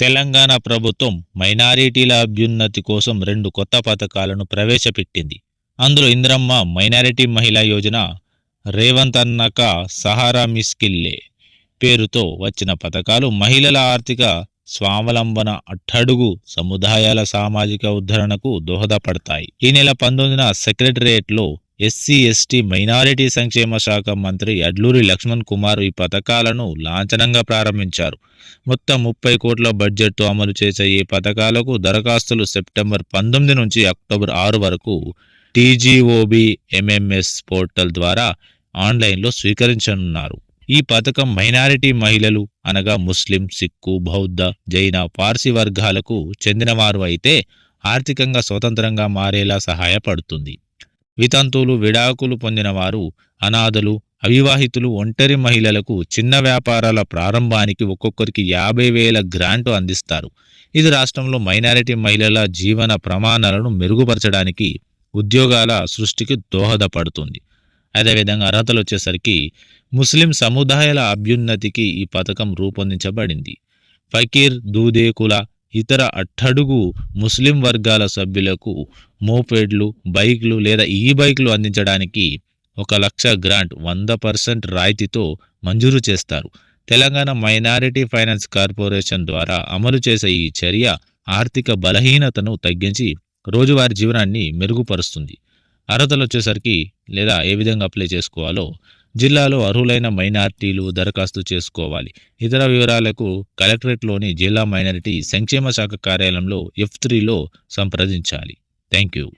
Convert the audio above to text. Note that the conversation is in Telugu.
తెలంగాణ ప్రభుత్వం మైనారిటీల అభ్యున్నతి కోసం రెండు కొత్త పథకాలను ప్రవేశపెట్టింది. అందులో ఇంద్రమ్మ మైనారిటీ మహిళా యోజన రేవంత్ అన్నక సహారా మిస్కిల్లే పేరుతో వచ్చిన పథకాలు మహిళల ఆర్థిక స్వావలంబన అట్టడుగు సముదాయాల సామాజిక ఉద్ధరణకు దోహదపడతాయి. ఈ నెల పంతొమ్మిదిన సెక్రటరియట్లో ఎస్సీ ఎస్టీ మైనారిటీ సంక్షేమ శాఖ మంత్రి అడ్లూరి లక్ష్మణ్ కుమార్ ఈ పథకాలను లాంఛనంగా ప్రారంభించారు. మొత్తం ముప్పై కోట్ల బడ్జెట్తో అమలు చేసే ఈ పథకాలకు దరఖాస్తులు సెప్టెంబర్ పంతొమ్మిది నుంచి అక్టోబర్ ఆరు వరకు టీజీఓబి ఎంఎంఎస్ పోర్టల్ ద్వారా ఆన్లైన్లో స్వీకరించనున్నారు. ఈ పథకం మైనారిటీ మహిళలు అనగా ముస్లిం సిక్కు బౌద్ధ జైన పార్సీ వర్గాలకు చెందినవారు అయితే ఆర్థికంగా స్వతంత్రంగా మారేలా సహాయపడుతుంది. వితంతువులు విడాకులు పొందినవారు అనాథలు అవివాహితులు ఒంటరి మహిళలకు చిన్న వ్యాపారాల ప్రారంభానికి ఒక్కొక్కరికి యాభై వేల గ్రాంటు అందిస్తారు. ఇది రాష్ట్రంలో మైనారిటీ మహిళల జీవన ప్రమాణాలను మెరుగుపరచడానికి ఉద్యోగాల సృష్టికి దోహదపడుతుంది. అదేవిధంగా అర్హతలు వచ్చేసరికి ముస్లిం సముదాయాల అభ్యున్నతికి ఈ పథకం రూపొందించబడింది. ఫకీర్ దూదేకుల ఇతర అట్టడుగు ముస్లిం వర్గాల సభ్యులకు మోపేడ్లు బైక్లు లేదా ఈ బైక్లు అందించడానికి ఒక లక్ష గ్రాంట్ వంద పర్సెంట్ రాయితీతో మంజూరు చేస్తారు. తెలంగాణ మైనారిటీ ఫైనాన్స్ కార్పొరేషన్ ద్వారా అమలు చేసే ఈ చర్య ఆర్థిక బలహీనతను తగ్గించి రోజువారీ జీవనాన్ని మెరుగుపరుస్తుంది. అర్హతలు వచ్చేసరికి లేదా ఏ విధంగా అప్లై చేసుకోవాలో జిల్లాలో అర్హులైన మైనార్టీలు దరఖాస్తు చేసుకోవాలి. ఇతర వివరాలకు కలెక్టరేట్లోని జిల్లా మైనారిటీ సంక్షేమ శాఖ కార్యాలయంలో ఎఫ్ త్రీలో సంప్రదించాలి. Thank you.